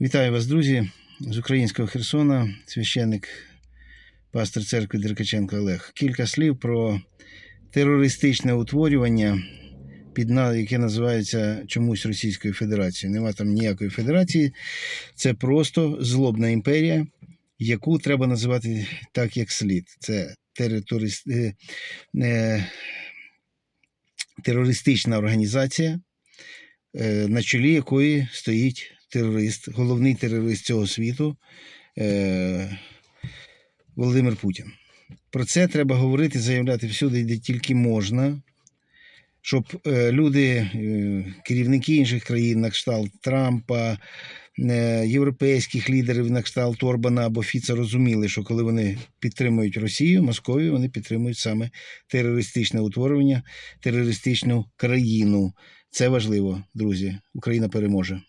Вітаю вас, друзі, з українського Херсона, священник, пастор церкви Деркаченко Олег. Кілька слів про терористичне утворювання, під яке називається чомусь Російською Федерацією. Нема там ніякої федерації. Це просто злобна імперія, яку треба називати так, як слід. Це територис... е, е, терористична організація, е, на чолі якої стоїть терорист, головний терорист цього світу е, Володимир Путін. Про це треба говорити, заявляти всюди, де тільки можна, щоб е, люди, е, керівники інших країн, на кшталт Трампа, е, європейських лідерів на кшталт Орбана або Фіца розуміли, що коли вони підтримують Росію, Московію, вони підтримують саме терористичне утворення, терористичну країну. Це важливо, друзі. Україна переможе.